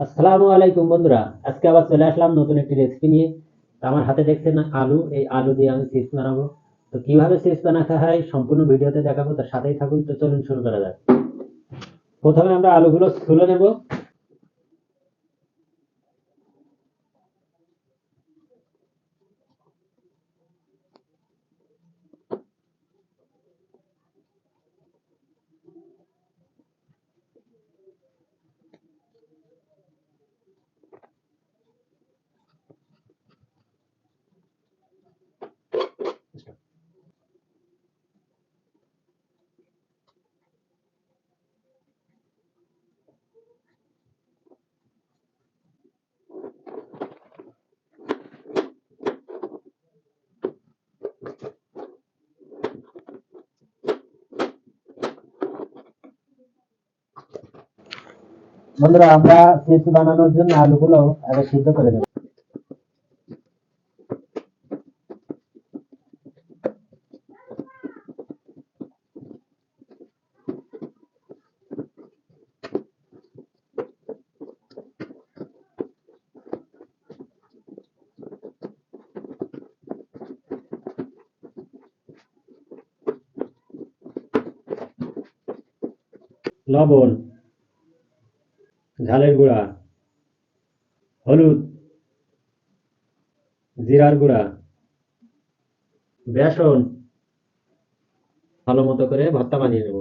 আসসালামু আলাইকুম বন্ধুরা। আজকে আবার চলে আসলাম নতুন একটি রেসিপি নিয়ে। আমার হাতে দেখছেন আলু। এই আলু দিয়ে আমি চিপস বানাবো। তো কীভাবে চিপস বানাতে হয় সম্পূর্ণ ভিডিওতে দেখাবো। তার সাথেই থাকুন। তো চলুন শুরু করা যাক। প্রথমে আমরা আলুগুলো ছুলে নেব। বন্ধুরা আমরা চিপস বানানোর জন্য আলুগুলো আগে সিদ্ধ করে নেব। লবণ। ঝালের গুঁড়া হলুদ জিরার গুঁড়া বেসন ভালো মতো করে ভর্তা বানিয়ে নেব।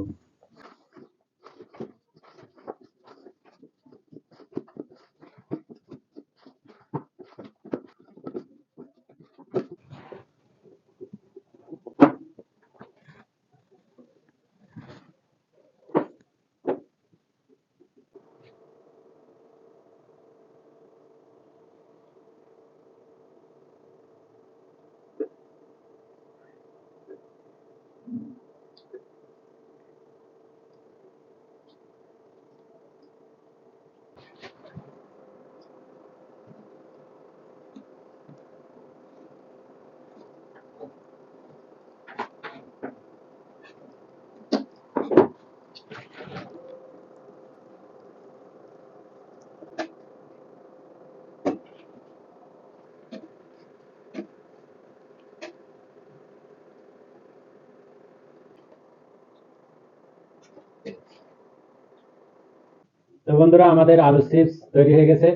তো বন্ধুরা, আমাদের আলু চিপস তৈরি হয়ে গেছে।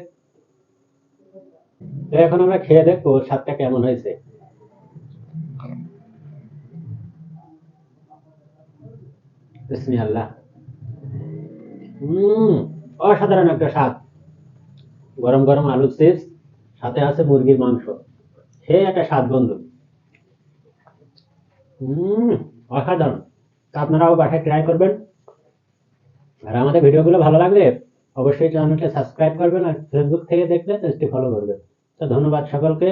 তো এখন আমরা খেয়ে দেখব স্বাদটা কেমন হয়েছে। অসাধারণ একটা স্বাদ। গরম গরম আলু চিপস সাথে আছে মুরগির মাংস। সে একটা স্বাদ বন্ধু। হুম অসাধারণ। আপনারাও বাসায় ট্রাই করবেন। আর আমাদের ভিডিওগুলো ভালো লাগলে অবশ্যই চ্যানেলটা সাবস্ক্রাইব করবেন আর ফেসবুক থেকে দেখলে পেজটি ফলো করবেন। তো ধন্যবাদ সকলকে।